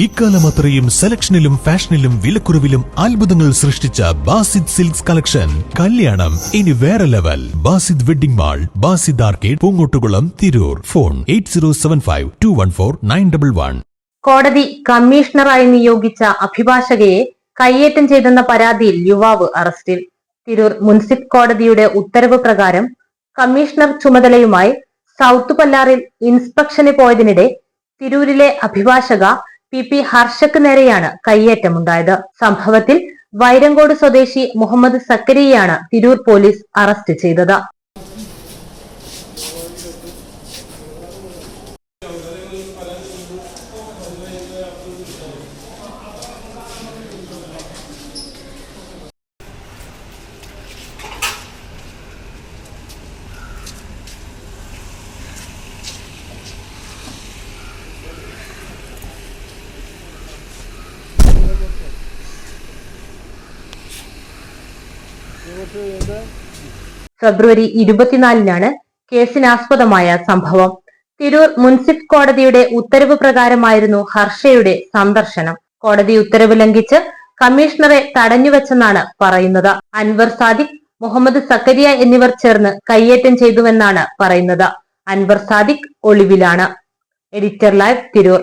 ഇക്കാലം അത്രയും സെലക്ഷനിലും ഫാഷനിലും വിലക്കുറവിലും അത്ഭുതങ്ങൾ സൃഷ്ടിച്ച ബാസിദ് സിൽക്സ് കളക്ഷൻ. കല്യാണം ഇനി വേറെ level. Basid wedding mall Basid arcade Poongottukulam Tirur. Phone eight കോടതി കമ്മീഷണറായി നിയോഗിച്ച അഭിഭാഷകയെ കയ്യേറ്റം ചെയ്തെന്ന പരാതിയിൽ യുവാവ് അറസ്റ്റിൽ. തിരൂർ മുൻസിഫ് കോടതിയുടെ ഉത്തരവ് പ്രകാരം കമ്മീഷണർ ചുമതലയുമായി സൗത്ത് പല്ലാറിൽ ഇൻസ്പെക്ഷന് പോയതിനിടെ തിരൂരിലെ അഭിഭാഷക പി പി ഹർഷക്ക് നേരെയാണ് കയ്യേറ്റമുണ്ടായത്. സംഭവത്തിൽ വൈരങ്കോട് സ്വദേശി മുഹമ്മദ് സക്കരിയെയാണ് തിരൂർ പോലീസ് അറസ്റ്റ് ചെയ്തത്. ഫെബ്രുവരി ഇരുപത്തിനാലിനാണ് കേസിനാസ്പദമായ സംഭവം. തിരൂർ മുൻസിഫ് കോടതിയുടെ ഉത്തരവ് പ്രകാരമായിരുന്നു ഹർഷയുടെ സന്ദർശനം. കോടതി ഉത്തരവ് ലംഘിച്ച് കമ്മീഷണറെ തടഞ്ഞുവെച്ചെന്നാണ് പറയുന്നത്. അൻവർ സാദിഖ് മുഹമ്മദ് സക്കരിയ എന്നിവർ ചേർന്ന് കയ്യേറ്റം ചെയ്തുവെന്നാണ് പറയുന്നത്. Anwar Sadiq ഒളിവിലാണ്. Editor live Tirur.